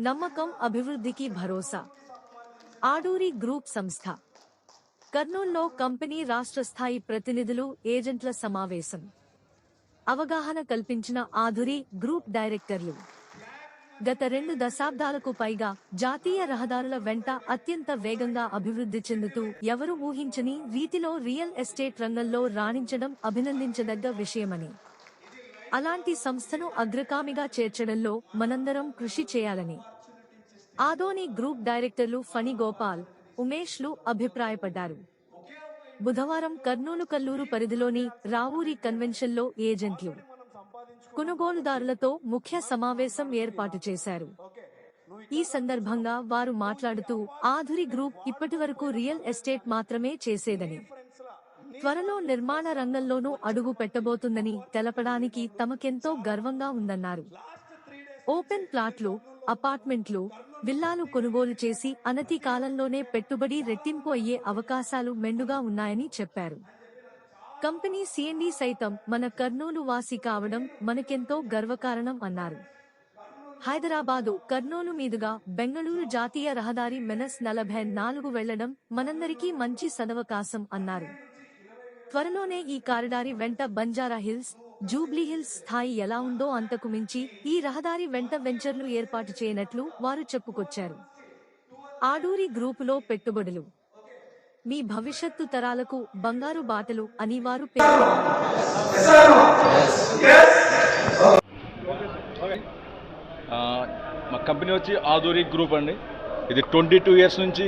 నమ్మకం అభివృద్ధికి భరోసా. ఆడూరి గ్రూప్ సంస్థ. కర్నూల్లో కంపెనీ రాష్ట్ర స్థాయి ప్రతినిధులు ఏజెంట్ల సమావేశం. అవగాహన కల్పించిన ఆధురి గ్రూప్ డైరెక్టర్లు. గత రెండు దశాబ్దాలకు పైగా జాతీయ రహదారుల వెంట అత్యంత వేగంగా అభివృద్ధి చెందుతూ ఎవరు ఊహించని రీతిలో రియల్ ఎస్టేట్ రంగంలో రాణించడం అభినందించదగ్గ విషయమని. అలాంటి సంస్థను అగ్రగామిగా చేర్చడంలో మనందరం కృషి చేయాలని. ఆదోని గ్రూప్ డైరెక్టర్లు ఫణి గోపాల్ ఉమేష్లు అభిప్రాయపడ్డారు. బుధవారం కర్నూలు కల్లూరు పరిధిలోని రావూరి కన్వెన్షన్లో ఏజెంట్లు కొనుగోలుదారులతో ముఖ్య సమావేశం ఏర్పాటు చేశారు. ఈ సందర్భంగా వారు మాట్లాడుతూ ఆధురి గ్రూప్ ఇప్పటివరకు రియల్ ఎస్టేట్ మాత్రమే చేసేదని త్వరలో నిర్మాణ రంగంలోనూ అడుగు పెట్టబోతుందని తెలపడానికి తమకెంతో గర్వంగా ఉందన్నారు. ఓపెన్ ప్లాట్లు అపార్ట్మెంట్లు విల్లాలు కొనుగోలు చేసి అనతి కాలంలోనే పెట్టుబడి రెట్టింపు అయ్యే అవకాశాలు మెండుగా ఉన్నాయని చెప్పారు. కంపెనీ సిఎండి సైతం మన కర్నూలు వాసి కావడం మనకెంతో గర్వకారణం అన్నారు. హైదరాబాదు కర్నూలు మీదుగా బెంగళూరు జాతీయ రహదారి మెనస్ నలభై నాలుగు వెళ్ళడం మనందరికీ మంచి సదవకాశం అన్నారు. త్వరలోనే ఈ కారిడారి వెంట బంజారా హిల్స్ జూబ్లీహిల్స్ స్థాయి ఎలా ఉందో అంతకు మించి ఈ రహదారి వెంట వెంచర్లు ఏర్పాటు చేయనట్లు వారు చెప్పుకొచ్చారు. ఆడూరి గ్రూపులో పెట్టుబడులు. మీ భవిష్యత్తు తరాలకు బంగారు బాటలు అని వారు మా కంపెనీ వచ్చి ఆదూరి గ్రూప్ అండి. ఇది ట్వంటీ టూ ఇయర్స్ నుంచి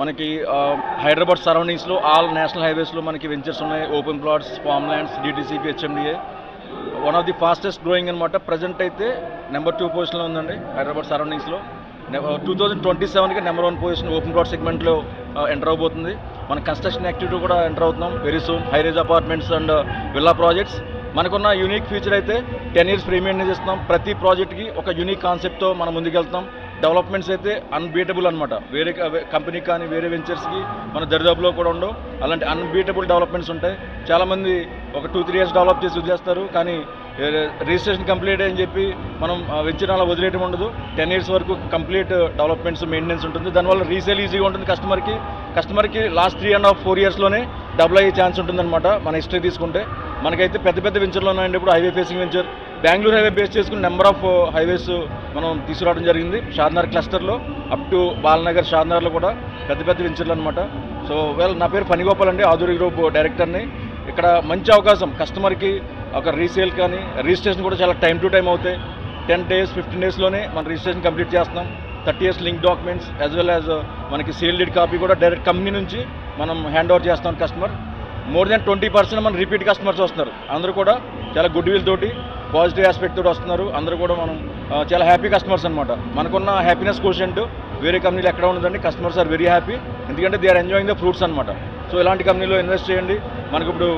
మనకి హైదరాబాద్ సరౌండింగ్స్లో ఆల్ నేషనల్ హైవేస్లో మనకి వెంచర్స్ ఉన్నాయి. Open plots farm lands DTCP HMDA one of the fastest growing అనమాట ప్రజెంట్ అయితే నెంబర్ టూ పొజిషన్లో ఉందండి హైదరాబాద్ సరౌండింగ్స్లో టూ థౌజండ్ ట్వంటీ సెవెన్కి number one position open plot సెగ్మెంట్లో ఎంటర్ అవబోతుంది. మన కన్స్ట్రక్షన్ యాక్టివిటీ కూడా ఎంటర్ అవుతున్నాం very soon high rise apartments and villa projects మనకున్న యూనిక్ ఫీచర్ అయితే టెన్ ఇయర్స్ ప్రీమియం ఇస్తున్నాం. ప్రతి ప్రాజెక్ట్కి ఒక యూనిక్ కాన్సెప్ట్తో మనం ముందుకెళ్తాం డెవలప్మెంట్స్ అయితే అన్బీటబుల్ అనమాట వేరే కంపెనీ కానీ వేరే వెంచర్స్కి మన దరిదాపులో కూడా ఉండవు. అలాంటి అన్బీటబుల్ డెవలప్మెంట్స్ ఉంటాయి. చాలామంది ఒక టూ త్రీ ఇయర్స్ డెవలప్ చేసి వదిలేస్తారు. కానీ రిజిస్ట్రేషన్ కంప్లీట్ అని చెప్పి మనం వెంచర్ అలా వదిలేయడం ఉండదు. టెన్ ఇయర్స్ వరకు కంప్లీట్ డెవలప్మెంట్స్ మెయింటెనెన్స్ ఉంటుంది. దానివల్ల రీసేల్ ఈజీగా ఉంటుంది కస్టమర్కి కస్టమర్కి last three and half four ఇయర్స్లోనే double అయ్యే ఛాన్స్ ఉంటుందన్నమాట మన హిస్టరీ తీసుకుంటే. మనకైతే పెద్ద పెద్ద వెంచర్లు ఉన్నాయండి. ఇప్పుడు highway facing venture Bengaluru highway base చేసుకుని నెంబర్ ఆఫ్ హైవేస్ మనం తీసుకురావడం జరిగింది. షాద్నగర్ క్లస్టర్లో అప్ టు బాలనగర్ షాద్నగర్లో కూడా పెద్ద పెద్ద వెంచర్లు అనమాట సో వెల్ నా పేరు ఫణిగోపాల్ అండి. ఆధురి గ్రూప్ డైరెక్టర్ని ఇక్కడ మంచి అవకాశం. కస్టమర్కి ఒక రీసేల్ కానీ రిజిస్ట్రేషన్ కూడా చాలా టైం టు టైం అవుతాయి. టెన్ డేస్ ఫిఫ్టీన్ డేస్లోనే మనం రిజిస్ట్రేషన్ కంప్లీట్ చేస్తున్నాం. Thirty years link documents as well as మనకి సేల్ డీడ్ కాపీ కూడా డైరెక్ట్ కంపెనీ నుంచి మనం హ్యాండ్ ఓవర్ చేస్తాం customer more than twenty percent మన రిపీట్ కస్టమర్స్ వస్తున్నారు. అందరూ కూడా చాలా గుడ్ విల్ తోటి పాజిటివ్ ఆస్పెక్ట్ తోటి వస్తున్నారు. అందరూ కూడా మనం చాలా హ్యాపీ కస్టమర్స్ అనమాట మనకున్న హ్యాపీనెస్ కోషెంట్ వేరే కంపెనీలు ఎక్కడ ఉండదండి. కస్టమర్స్ ఆర్ వెరీ హ్యాపీ ఎందుకంటే they are enjoying the fruits అనమాట సో ఇలాంటి కంపెనీలో ఇన్వెస్ట్ చేయండి. మనకు ఇప్పుడు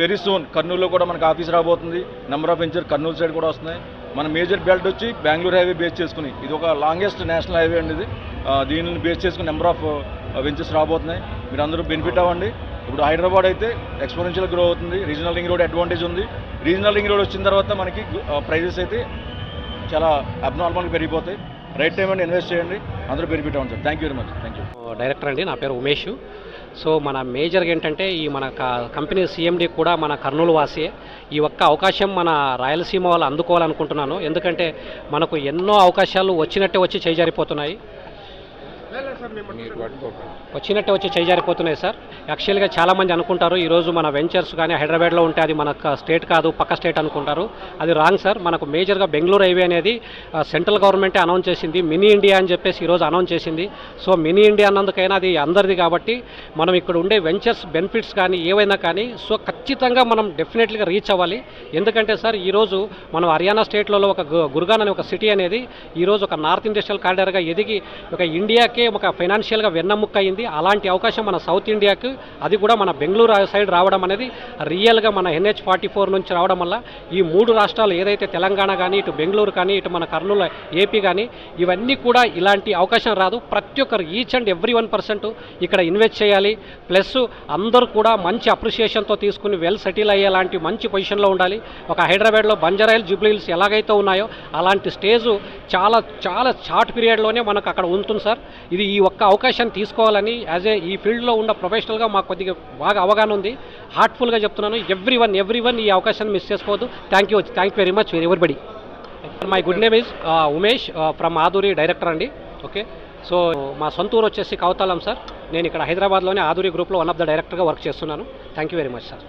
వెరీ సూన్ కర్నూలులో కూడా మనకు ఆఫీస్ రాబోతుంది. Number of venture Kurnool side కూడా వస్తున్నాయి. మన మేజర్ బెల్ట్ వచ్చి బెంగళూరు హైవే బేస్ చేసుకుని ఇది ఒక లాంగెస్ట్ నేషనల్ హైవే అండి ఇది. దీనిని బేస్ చేసుకుని నెంబర్ ఆఫ్ వెంచర్స్ రాబోతున్నాయి. మీరు అందరూ బెనిఫిట్ అవ్వండి. ఇప్పుడు హైదరాబాద్ అయితే ఎక్స్పోనెన్షియల్ గ్రో అవుతుంది. రీజనల్ రింగ్ రోడ్ అడ్వాంటేజ్ ఉంది. రీజనల్ రింగ్ రోడ్ వచ్చిన తర్వాత మనకి ప్రైజెస్ అయితే చాలా అబ్నార్మల్గా పెరిగిపోతాయి. రైట్ టైం అండి ఇన్వెస్ట్ చేయండి. అందరూ బెనిఫిట్ అవ్వండి sir? Thank you very much thank you director అండి నా పేరు ఉమేష్. సో మన మేజర్గా ఏంటంటే ఈ మన కంపెనీ సీఎండి కూడా మన కర్నూలు వాసే. ఈ ఒక్క అవకాశం మన రాయలసీమ వాళ్ళు అందుకోవాలనుకుంటున్నాను. ఎందుకంటే మనకు ఎన్నో అవకాశాలు వచ్చినట్టే వచ్చి చేజారిపోతున్నాయి. వచ్చినట్టే వచ్చి చేజారిపోతున్నాయి సార్. యాక్చువల్గా చాలామంది అనుకుంటారు ఈరోజు మన వెంచర్స్ కానీ హైదరాబాద్లో ఉంటే అది మన స్టేట్ కాదు పక్క స్టేట్ అనుకుంటారు. అది రాంగ్ సార్. మనకు మేజర్గా బెంగళూరు హైవే అనేది సెంట్రల్ గవర్నమెంటే అనౌన్స్ చేసింది మినీ ఇండియా అని చెప్పేసి ఈరోజు అనౌన్స్ చేసింది. సో మినీ ఇండియా అన్నందుకైనా అది అందరిది కాబట్టి మనం ఇక్కడ ఉండే వెంచర్స్ బెనిఫిట్స్ కానీ ఏవైనా కానీ సో ఖచ్చితంగా మనం డెఫినెట్లీగా రీచ్ అవ్వాలి. ఎందుకంటే సార్ ఈరోజు మనం హర్యానా స్టేట్లలో ఒక గుర్గాన్ అనే ఒక సిటీ అనేది ఈరోజు ఒక నార్త్ ఇండస్ట్రియల్ కారిడార్గా ఎదిగి ఒక ఇండియాకే ఒక ఫైనాన్షియల్గా వెన్నముక్క అయింది అలాంటి అవకాశం మన సౌత్ ఇండియాకు అది కూడా మన బెంగళూరు సైడ్ రావడం అనేది రియల్గా మన ఎన్హెచ్ ఫార్టీ ఫోర్ నుంచి రావడం వల్ల ఈ మూడు రాష్ట్రాలు ఏదైతే తెలంగాణ కానీ ఇటు బెంగళూరు కానీ ఇటు మన కర్నూలు ఏపీ కానీ ఇవన్నీ కూడా ఇలాంటి అవకాశం రాదు. ప్రతి ఒక్కరు each and every one percent ఇక్కడ ఇన్వెస్ట్ చేయాలి. ప్లస్ అందరూ కూడా మంచి అప్రిషియేషన్తో తీసుకుని వెల్ సెటిల్ అయ్యేలాంటి మంచి పొజిషన్లో ఉండాలి. ఒక హైదరాబాద్లో బంజారాయిల్ జూబ్లీహిల్స్ ఎలాగైతే ఉన్నాయో అలాంటి స్టేజు చాలా చాలా షార్ట్ పీరియడ్లోనే మనకు అక్కడ ఉంటుంది సార్. ఇది ఈ ఒక్క అవకాశాన్ని తీసుకోవాలని యాజ్ ఏ ఈ ఫీల్డ్లో ఉన్న ప్రొఫెషనల్గా మాకు కొద్దిగా బాగా అవగాహన ఉంది. హార్ట్ఫుల్గా చెప్తున్నాను ఎవ్రీ వన్ ఎవ్రీ వన్ ఈ అవకాశాన్ని మిస్ చేసుకోవద్దు. Thank you thank you very much everybody my good name is Umesh from Aduri director అండి. ఓకే సో మా సొంత ఊరు వచ్చేసి కవతాలం సార్ నేను ఇక్కడ హైదరాబాద్లోనే ఆదూరి గ్రూప్లో వన్ ఆఫ్ ద డైరెక్టర్గా వర్క్ చేస్తున్నాను. Thank you very much sir